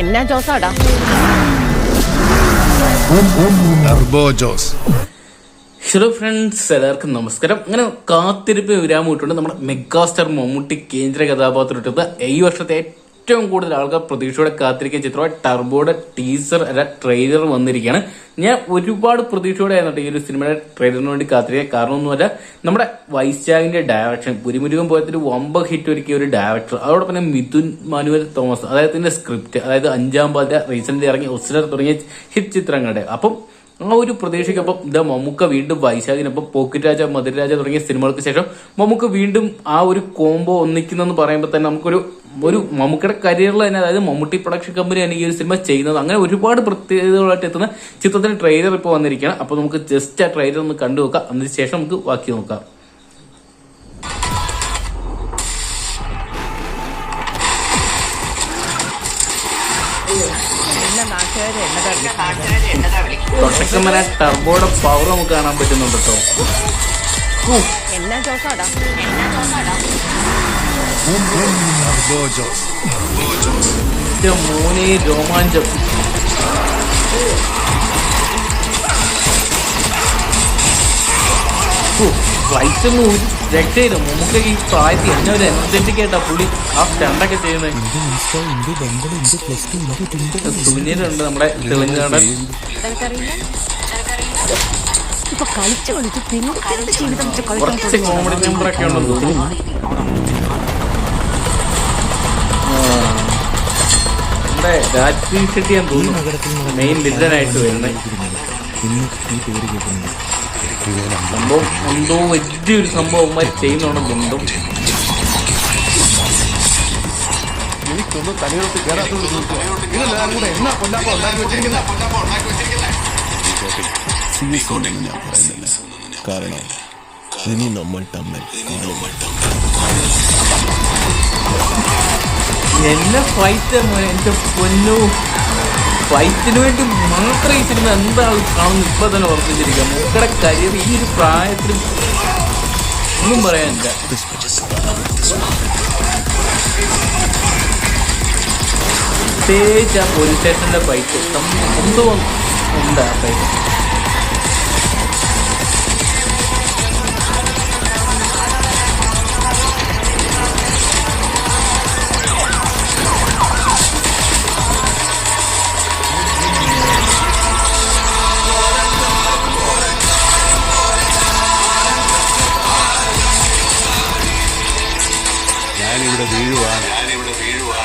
എന്നാ ജോസാടാ? Jose. Hello friends എല്ലാവർക്കും നമസ്കാരം. അങ്ങനെ കാത്തിരിപ്പ് വിരാമം ഇട്ടുണ്ട് നമ്മുടെ മെഗാസ്റ്റർ മമ്മൂട്ടി കേന്ദ്ര കഥാപാത്രത്തിലെത്തുന്ന ഈ വർഷത്തെ ഏറ്റവും കൂടുതൽ ആൾക്കാർ പ്രതീക്ഷയോടെ കാത്തിരിക്കുന്ന ചിത്രമായ ടർബോയുടെ ടീസർ അല്ല ട്രെയിലർ വന്നിരിക്കുകയാണ്. ഞാൻ ഒരുപാട് പ്രതീക്ഷയോടെ ആയിരുന്നു ഈ ഒരു സിനിമയുടെ ട്രെയിലറിന് വേണ്ടി കാത്തിരിക്കുക. കാരണം ഒന്നുമല്ല നമ്മുടെ വൈശാഖിന്റെ ഡയറക്ഷൻ പുരിമുരുകം പോയത്തിൽ വമ്പ ഹിറ്റ് ഒരുക്കിയ ഒരു ഡയറക്ടർ അതോടൊപ്പം തന്നെ മിഥുൻ മാനുവൽ തോമസ് അദ്ദേഹത്തിന്റെ സ്ക്രിപ്റ്റ് അതായത് അഞ്ചാം പാത റീസെന്റ് ഇറങ്ങിയ ഒസ്ലർ തുടങ്ങിയ ഹിറ്റ് ചിത്രങ്ങളുടെ. അപ്പം ആ ഒരു പ്രതീക്ഷയ്ക്കൊപ്പം ദ മമ്മൂക്ക വീണ്ടും വൈശാഖിനൊപ്പം പോക്കറ്റ് രാജ മധുരരാജ തുടങ്ങിയ സിനിമകൾക്ക് ശേഷം മമ്മൂക്ക വീണ്ടും ആ ഒരു കോംബോ ഒന്നിക്കുന്നെന്ന് പറയുമ്പോൾ തന്നെ നമുക്കൊരു ഒരു മമ്മൂക്കയുടെ കരിയറിൽ തന്നെ അതായത് മമ്മൂട്ടി പ്രൊഡക്ഷൻ കമ്പനിയാണ് ഈ ഒരു സിനിമ ചെയ്യുന്നത്. അങ്ങനെ ഒരുപാട് പ്രത്യേകതകളായിട്ട് എത്തുന്ന ചിത്രത്തിന്റെ ട്രെയിലർ ഇപ്പോൾ വന്നിരിക്കുകയാണ്. അപ്പോൾ നമുക്ക് ജസ്റ്റ് ആ ട്രെയിലർ ഒന്ന് കണ്ടു നോക്കാം അതിന് ശേഷം നമുക്ക് ബാക്കി നോക്കാം. തൊട്ടക്കമ്മന ടർബോയുടെ പവർ നമുക്ക് കാണാൻ പറ്റുന്നുണ്ട് കേട്ടോ എന്നാ ജോസാടാ? ടർബോ ജോസ് ഒന്നും ഒരു രക്ഷയില്ല നമുക്ക് ഈ പ്രായത്തിൽ എന്നെ ഒരു എനർജറ്റിക് ആയിട്ടാ പുള്ളി ആ സ്റ്റണ്ടൊക്കെ ചെയ്യുന്നത് സുനിലുണ്ട് നമ്മുടെ തെലുങ്കാടൻ. കുറച്ച് കോമഡി നമ്പറൊക്കെ ഉണ്ടെന്ന് തോന്നുന്നു. നമ്മുടെ രാജ്വി ഷെട്ടിയാൻ തോന്നുന്നു. മെയിൻ വില്ലനായിട്ട് വരുന്നത് സംഭവം എന്തോ വലിയൊരു സംഭവം ചെയ്യുന്നുണ്ടെന്നുണ്ടോ എനിക്കൊന്നും തലയോട്ട് ഇതെല്ലാം വെച്ചിരിക്കുന്ന ഇനി നമ്മൾ ഫൈറ്റ് എന്റെ പൊന്നു. ഫൈറ്റിന് വേണ്ടി മാത്രം എന്താണ് കാണുന്നത് ഇപ്പൊ തന്നെ ഉറപ്പിച്ചിരിക്കുക മുക്കടെ കരിയർ ഈ ഒരു പ്രായത്തിൽ ഒന്നും പറയാനില്ല. പ്രത്യേകിച്ച് ആ പോലീസ് സ്റ്റേഷന്റെ ഫൈറ്റ് എന്തോ ഉണ്ട് ആ ഫൈറ്റ്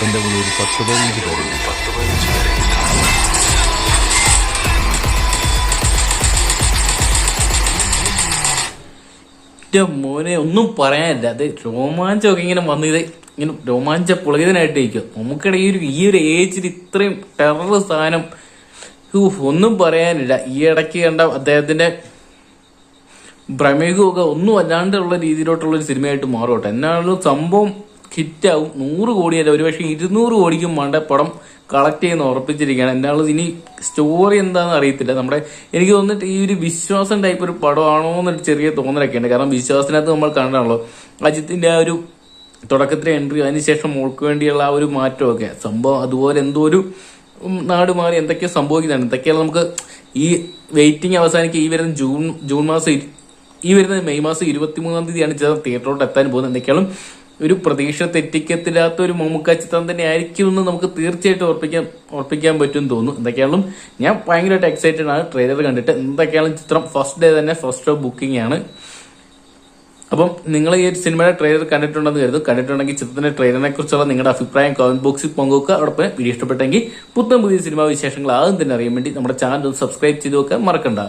എന്റെ മുന്നിൽ ഒരു പത്ത് പതിനഞ്ച് പേരുണ്ട് പത്ത് പതിനഞ്ച് പേരുണ്ട് എന്റെ മോനെ ഒന്നും പറയാനില്ല. അത് രോമാഞ്ചമൊക്കെ ഇങ്ങനെ വന്ന് ഇത് ഇങ്ങനെ രോമാഞ്ച പുളകിതനായിട്ട് ഇരിക്കും നമുക്കിടെ ഈ ഒരു ഈ ഒരു ഏജിൽ ഇത്രയും ടെറർ സാധനം. ഒന്നും പറയാനില്ല. ഈ ഇടയ്ക്ക് കണ്ട അദ്ദേഹത്തിന്റെ ഭ്രമികമൊക്കെ ഒന്നും അല്ലാണ്ടുള്ള രീതിയിലോട്ടുള്ള ഒരു സിനിമയായിട്ട് മാറും കേട്ടോ. എന്നാലും സംഭവം ഹിറ്റാവും നൂറ് കോടിയല്ല ഒരുപക്ഷെ ഇരുന്നൂറ് കോടിക്കും വേണ്ട പടം കളക്ട് ചെയ്യുന്ന ഉറപ്പിച്ചിരിക്കുകയാണ്. എന്നാലും ഇനി സ്റ്റോറി എന്താണെന്ന് അറിയത്തില്ല. നമ്മുടെ എനിക്ക് തോന്നിട്ട് ഈ ഒരു വിശ്വാസം ടൈപ്പ് ഒരു പടമാണോ എന്നൊരു ചെറിയ തോന്നലൊക്കെ ഉണ്ട്. കാരണം വിശ്വാസത്തിനകത്ത് നമ്മൾ കണ്ടാണല്ലോ അജിത്തിന്റെ ആ ഒരു തുടക്കത്തിലെ എൻട്രി അതിനുശേഷം മോൾക്ക് വേണ്ടിയുള്ള ആ ഒരു മാറ്റമൊക്കെ. സംഭവം അതുപോലെ എന്തോ ഒരു നാട് മാറി എന്തൊക്കെയോ സംഭവിക്കുന്നുണ്ട്. എന്തൊക്കെയാണ് നമുക്ക് ഈ വെയിറ്റിംഗ് അവസാനിക്കുക ഈ വരുന്ന ജൂൺ ജൂൺ മാസം ഈ വരുന്ന മെയ് മാസം ഇരുപത്തി മൂന്നാം തീയതിയാണ് ചേർന്ന് തിയേറ്ററിലോട്ട് എത്താൻ പോകുന്നത്. എന്തൊക്കെയാണ് ഒരു പ്രതീക്ഷ തെറ്റിക്കത്തില്ലാത്ത ഒരു മമ്മൂക്ക ചിത്രം തന്നെ ആയിരിക്കും എന്ന് നമുക്ക് തീർച്ചയായിട്ടും ഉറപ്പിക്കാൻ ഉറപ്പിക്കാൻ പറ്റും തോന്നുന്നു. എന്തൊക്കെയാണെങ്കിലും ഞാൻ ഭയങ്കരമായിട്ട് എക്സൈറ്റഡ് ആണ്. ട്രെയിലർ കണ്ടിട്ട് എന്തൊക്കെയാണ് ചിത്രം ഫസ്റ്റ് ഡേ തന്നെ ഫസ്റ്റ് ഷോ ബുക്കിംഗ് ആണ്. അപ്പം നിങ്ങൾ ഈ ഒരു സിനിമയുടെ ട്രെയിലർ കണ്ടിട്ടുണ്ടെന്ന് കരുതും കണ്ടിട്ടുണ്ടെങ്കിൽ ചിത്രത്തിന്റെ ട്രെയിലറിനെ കുറിച്ചുള്ള നിങ്ങളുടെ അഭിപ്രായം കമന്റ് ബോക്സിൽ പങ്കുവെക്കുക. അതോടൊപ്പം വീഡിയോ ഇഷ്ടപ്പെട്ടെങ്കിൽ പുത്തൻ പുതിയ സിനിമാ വിശേഷങ്ങൾ ആദ്യം തന്നെ അറിയാൻ വേണ്ടി നമ്മുടെ ചാനൽ സബ്സ്ക്രൈബ് ചെയ്ത് വെക്കാൻ മറക്കണ്ട.